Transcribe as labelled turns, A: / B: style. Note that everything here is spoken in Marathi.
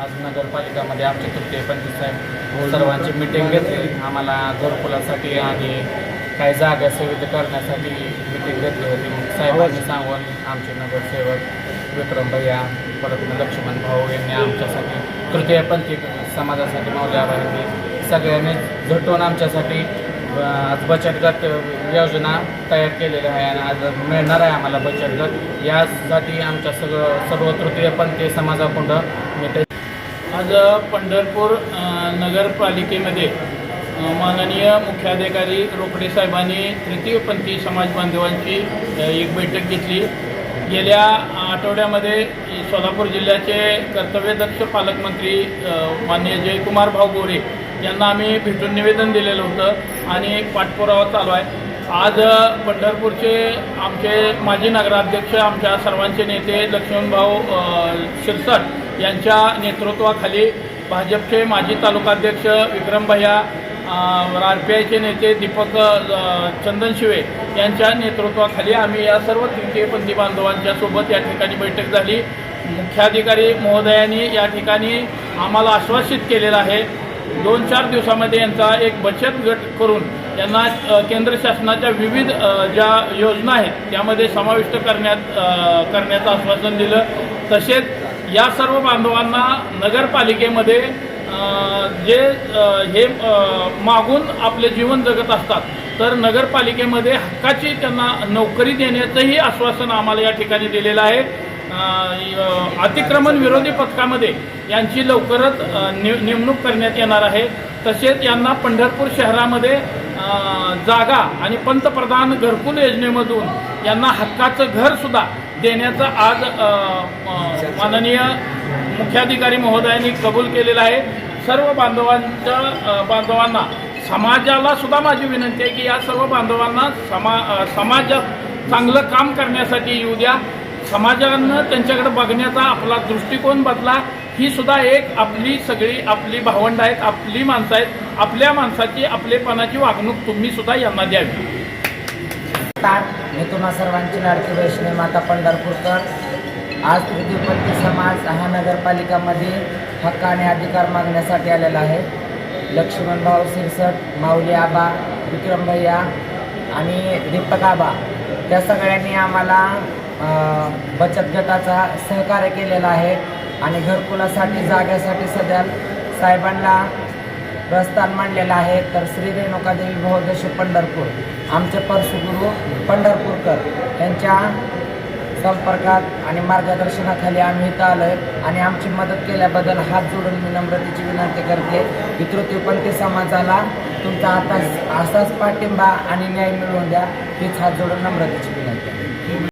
A: आज नगरपालिकामध्ये आमचे तृतीय पंचायत साहेब सर्वांची मिटिंग घेतली. आम्हाला घरकुलासाठी आणि काही जागा सुविधा करण्यासाठी मिटिंग घेतली होती. मग साहेबांनी सांगून आमचे नगरसेवक विक्रम भैया परत लक्ष्मण भाऊ यांनी आमच्यासाठी तृतीयपंथी समाजासाठी मौल्याबाईंनी सगळ्यांनी झटून आमच्यासाठी आज बचत गट योजना तयार केलेली आहे आणि आज मिळणार आहे आम्हाला बचत गट. यासाठी आमच्या सगळं सर्व तृतीयपंथी समाजापुढं मी ते
B: आज पंढरपूर नगरपालिकेमध्ये माननीय मुख्याधिकारी रोकडे साहेबांनी तृतीयपंथी समाज बांधवांची एक बैठक घेतली. गेल्या आठवड्यामध्ये सोलापूर जिल्ह्याचे कर्तव्यदक्ष पालकमंत्री माननीय जयकुमार भाऊ गोरे यांना आम्ही भेटून निवेदन दिलेलं होतं आणि पाठपुरावा चालू आहे. आज पंढरपूरचे आमचे माजी नगराध्यक्ष आमच्या सर्वांचे नेते लक्ष्मणभाऊ शिरसट शिरसाट यांच्या नेतृत्वाखाली भाजपचे माजी तालुकाध्यक्ष विक्रम भैया आर पी आयचे नेते दीपक चंदन शिवे यांच्या नेतृत्वाखाली आम्ही या सर्व तृतीयपंथी बांधवांच्या सोबत या ठिकाणी बैठक झाली. मुख्याधिकारी महोदयांनी या ठिकाणी आम्हाला आश्वासित केलेलं आहे. दोन चार दिवसामध्ये यांचा एक बचत गट करून यांना केंद्र शासनाच्या विविध ज्या योजना आहेत त्यामध्ये समाविष्ट करण्यात करण्याचं आश्वासन दिलं. तसेच या सर्व बांधवांना नगरपालिकेमध्ये जे हे मागून आपले जीवन जगत असतात तर नगरपालिकेमध्ये हक्काची त्यांना नोकरी देण्याचंही आश्वासन आम्हाला या ठिकाणी दिलेलं आहे. अतिक्रमण विरोधी पथकामध्ये यांची लवकरच नि नेमणूक करण्यात येणार आहे. तसेच यांना पंढरपूर शहरामध्ये जागा आणि पंतप्रधान घरकुल योजनेमधून यांना हक्काचं घरसुद्धा देण्याचं आज माननीय मुख्याधिकारी महोदयांनी कबूल केलेलं आहे. सर्व बांधवांच्या बांधवांना समाजाला सुद्धा माझी विनंती आहे की या सर्व बांधवांना समा समाजात चांगलं काम करण्यासाठी येऊ द्या. समाजानं त्यांच्याकडे बघण्याचा आपला दृष्टिकोन बदला. ही सुद्धा एक आपली सगळी आपली भावंड आहेत आपली माणसं आहेत. आपल्या माणसाची आपलेपणाची वागणूक तुम्ही सुद्धा यांना द्यावी.
C: नमस्कार. मी तुम्हा सर्वांची लाडकी वैष्णवी माता पंढरपूरकर. आज तृतीयपंथी समाज हा नगरपालिकामध्ये हक्क आणि अधिकार मागण्यासाठी आलेला आहे. लक्ष्मणभाऊ सिरसट माऊली आबा विक्रम भैया आणि दीपक आबा त्या सगळ्यांनी आम्हाला बचत गटाचा सहकार्य केलेला आहे. आणि घरकुलासाठी जाग्यासाठी सध्या साहेबांना प्रस्थान मांडलेलं आहे. तर श्री रेणुकादेवी भवदशी पंढरपूर आमचे परशुगुरू पंढरपूरकर यांच्या संपर्कात आणि मार्गदर्शनाखाली आम्ही इथं आलो आहे आणि आमची मदत केल्याबद्दल हात जोडून मी नम्रतेची विनंती करते. की तृतीयपंथी समाजाला तुमचा आता असाच पाठिंबा आणि न्याय मिळवून द्या हीच हात जोडून नम्रतेची विनंती